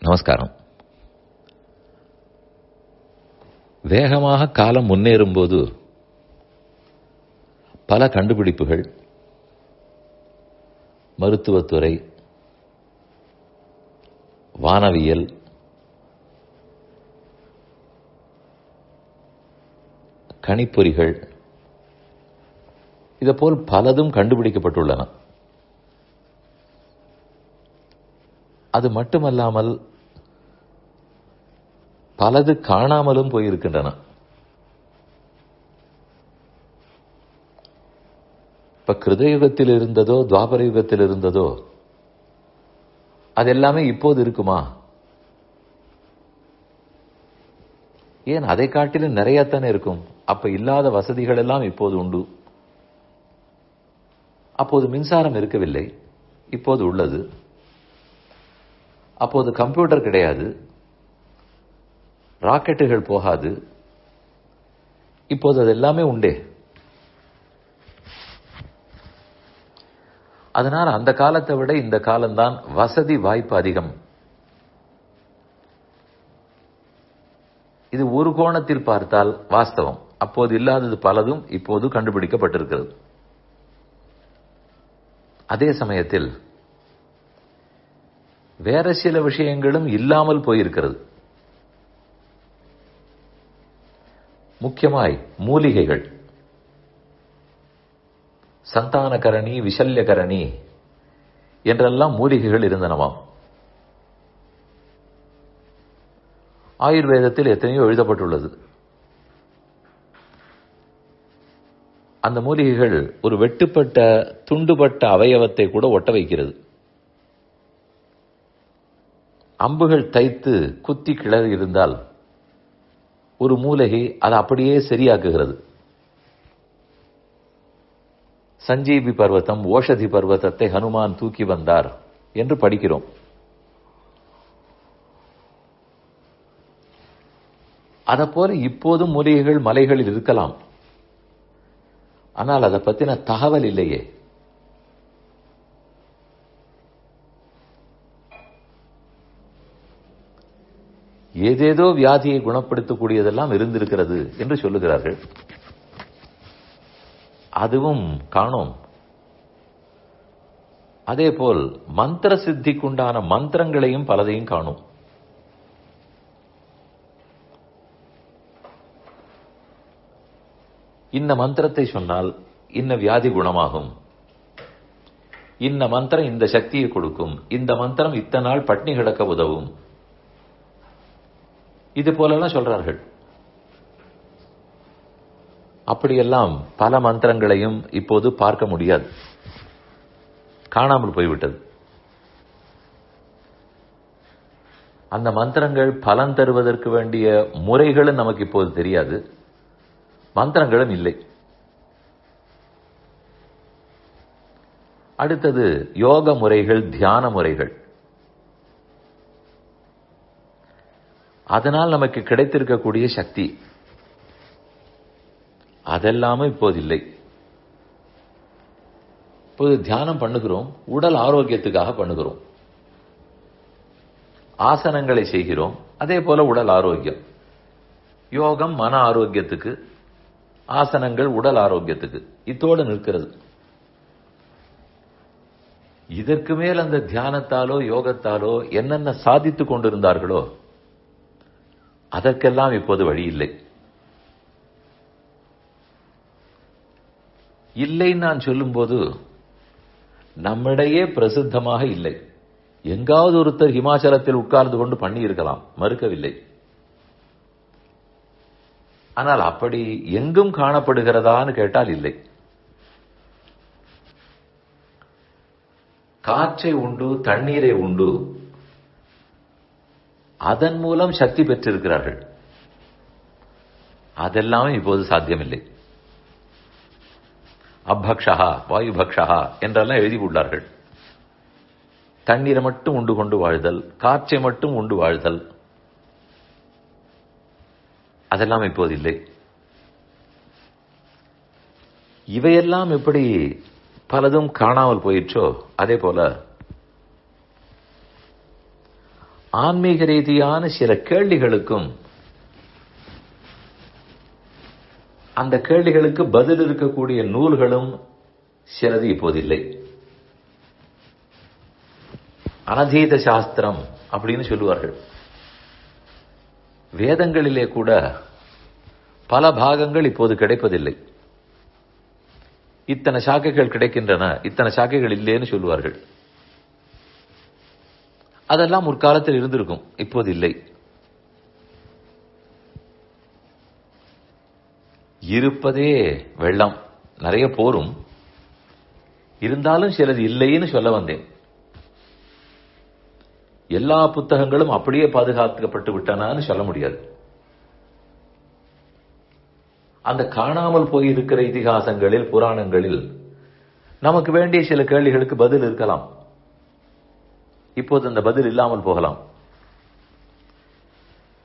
நமஸ்காரம். வேகமாக காலம் முன்னேறும்போது பல கண்டுபிடிப்புகள் மருத்துவத்துறை வானவியல் கணிப்பொறிகள் இதேபோல் பலதும் கண்டுபிடிக்கப்பட்டுள்ளன. அது மட்டுமல்லாமல் பலது காணாமலும் போயிருக்கின்றன. இப்ப கிருதயுகத்தில் இருந்ததோ துவாபர யுகத்தில் இருந்ததோ அது எல்லாமே இப்போது இருக்குமா? ஏன் அதை காட்டிலும் நிறையத்தானே இருக்கும்? அப்ப இல்லாத வசதிகள் எல்லாம் இப்போது உண்டு. அப்போது மின்சாரம் இருக்கவில்லை. இப்போது உள்ளது. அப்போது கம்ப்யூட்டர் கிடையாது. ராக்கெட்டுகள் போகாது. இப்போது அது எல்லாமே உண்டே. அதனால் அந்த காலத்தை விட இந்த காலம்தான் வசதி வாய்ப்பு அதிகம். இது ஒரு கோணத்தில் பார்த்தால் வாஸ்தவம். அப்போது இல்லாதது பலதும் இப்போது கண்டுபிடிக்கப்பட்டிருக்கிறது. அதே சமயத்தில் வேற சில விஷயங்களும் இல்லாமல் போயிருக்கிறது. முக்கியமாய் மூலிகைகள். சந்தானகரணி விசல்யகரணி என்றெல்லாம் மூலிகைகள் இருந்தனவாம். ஆயுர்வேதத்தில் எத்தனையோ எழுதப்பட்டுள்ளது. அந்த மூலிகைகள் ஒரு வெட்டுப்பட்ட துண்டுபட்ட அவயவத்தை கூட ஒட்ட வைக்கிறது. அம்புகள் தைத்து குத்தி கிளறி இருந்தால் ஒரு மூலிகை அதை அப்படியே சரியாக்குகிறது. சஞ்சீவி பர்வத்தம் ஓஷதி பர்வத்தத்தை ஹனுமான் தூக்கி வந்தார் என்று படிக்கிறோம். போல இப்போதும் மூலிகைகள் மலைகளில் இருக்கலாம். ஆனால் அதை பத்தின தகவல் இல்லையே. ஏதேதோ வியாதியை குணப்படுத்தக்கூடியதெல்லாம் இருந்திருக்கிறது என்று சொல்லுகிறார்கள். அதுவும் காணோம். அதேபோல் மந்திர சித்திக்குண்டான மந்திரங்களையும் பலதையும் காணும். இந்த மந்திரத்தை சொன்னால் இன்ன வியாதி குணமாகும். இந்த மந்திரம் இந்த சக்தியை கொடுக்கும். இந்த மந்திரம் இத்தனை நாள் பட்னி கிடக்க உதவும். இது போலெல்லாம் சொல்றார்கள். அப்படியெல்லாம் பல மந்திரங்களையும் இப்போது பார்க்க முடியாது. காணாமல் போய்விட்டது. அந்த மந்திரங்கள் பலன் தருவதற்கு வேண்டிய முறைகளும் நமக்கு இப்போது தெரியாது. மந்திரங்களும் இல்லை. அடுத்தது யோக முறைகள் தியான முறைகள். அதனால் நமக்கு கிடைத்திருக்கக்கூடிய சக்தி. அதெல்லாமும் இப்போது இல்லை. இப்போது தியானம் பண்ணுகிறோம் உடல் ஆரோக்கியத்துக்காக பண்ணுகிறோம். ஆசனங்களை செய்கிறோம் அதே போல உடல் ஆரோக்கியம். யோகம் மன ஆரோக்கியத்துக்கு ஆசனங்கள் உடல் ஆரோக்கியத்துக்கு இத்தோடு நிற்கிறது. இதற்கு மேல் அந்த தியானத்தாலோ யோகத்தாலோ என்னென்ன சாதித்துக் கொண்டிருந்தார்களோ அதற்கெல்லாம் இப்போது வழி இல்லை. இல்லை நான் சொல்லும்போது நம்மிடையே பிரசித்தமாக இல்லை. எங்காவது ஒருத்தர் ஹிமாச்சலத்தில் உட்கார்ந்து கொண்டு பண்ணி இருக்கலாம் மறுக்கவில்லை. ஆனால் அப்படி எங்கும் காணப்படுகிறதான்னு கேட்டால் இல்லை. காற்றை உண்டு தண்ணீரை உண்டு அதன் மூலம் சக்தி பெற்றிருக்கிறார்கள். அதெல்லாம் இப்போது சாத்தியமில்லை. அப்பக்ஷா வாயு பக்ஷா என்றெல்லாம் எழுதி உள்ளார்கள். தண்ணீரை மட்டும் உண்டு கொண்டு வாழ்தல் காற்றை மட்டும் உண்டு வாழ்தல் அதெல்லாம் இப்போது இல்லை. இவையெல்லாம் எப்படி பலதும் காணாமல் போயிற்றோ அதே போல ஆன்மீக ரீதியான சில கேள்விகளுக்கும் அந்த கேள்விகளுக்கு பதில் இருக்கக்கூடிய நூல்களும் சிலது இப்போதில்லை அனதீத சாஸ்திரம் அப்படின்னு சொல்லுவார்கள். வேதங்களிலே கூட பல பாகங்கள் இப்போது கிடைப்பதில்லை. இத்தனை சாக்கைகள் கிடைக்கின்றன இத்தனை சாக்கைகள் இல்லைன்னு சொல்லுவார்கள். அதெல்லாம் முற்காலத்தில் இருந்திருக்கும். இப்போது இல்லை. இருப்பதே வெள்ளம். நிறைய போரும். இருந்தாலும் சிலது இல்லைன்னு சொல்ல வந்தேன். எல்லா புத்தகங்களும் அப்படியே பாதுகாக்கப்பட்டு விட்டனான்னு சொல்ல முடியாது. அந்த காணாமல் போயிருக்கிற இதிகாசங்களில் புராணங்களில் நமக்கு வேண்டிய சில கேள்விகளுக்கு பதில் இருக்கலாம். இப்போது அந்த பதில் இல்லாமல் போகலாம்.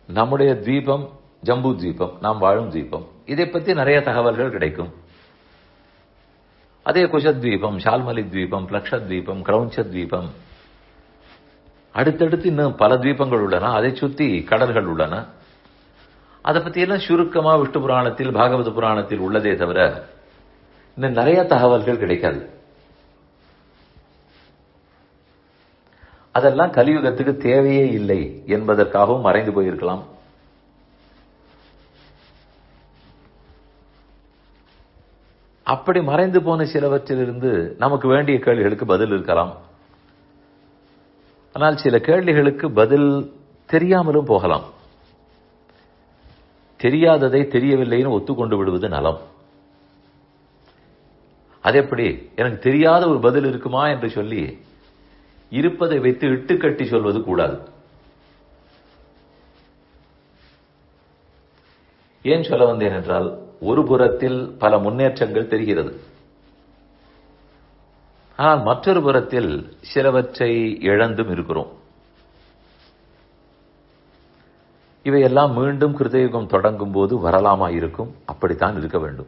நம்முடைய தீபம் ஜம்பு தீபம் நாம் வாழும் தீபம். இதை பற்றி நிறைய தகவல்கள் கிடைக்கும். அதே குஷத்வீபம் ஷால்மலி தீபம் பிளக்ஷத்வீபம் கிரௌஞ்சத்வீபம் அடுத்தடுத்து இன்னும் பல தீபங்கள் உள்ளன. அதை சுத்தி கடல்கள் உள்ளன. அதை பத்தி எல்லாம் சுருக்கமா விஷ்ணு புராணத்தில் பாகவத புராணத்தில் உள்ளதே தவிர இன்னும் நிறைய தகவல்கள் கிடைக்காது. அதெல்லாம் கலியுகத்துக்கு தேவையே இல்லை என்பதற்காகவும் மறைந்து போயிருக்கலாம். அப்படி மறைந்து போன சிலவற்றிலிருந்து நமக்கு வேண்டிய கேள்விகளுக்கு பதில் இருக்கலாம். ஆனால் சில கேள்விகளுக்கு பதில் தெரியாமலும் போகலாம். தெரியாததை தெரியவில்லைன்னு ஒத்துக்கொண்டு விடுவது நலம். அது எப்படி எனக்கு தெரியாத ஒரு பதில் இருக்குமா என்று சொல்லி இருப்பதை வைத்து இட்டுக்கட்டி சொல்வது கூடாது. ஏன் சொல்ல வந்தேன் என்றால் ஒரு புறத்தில் பல முன்னேற்றங்கள் தெரிகிறது. ஆனால் மற்றொரு புறத்தில் சிலவற்றை இழந்தும் இருக்கிறோம். இவையெல்லாம் மீண்டும் கிருதயுகம் தொடங்கும் போது வரலாமா இருக்கும் அப்படித்தான் இருக்க வேண்டும்.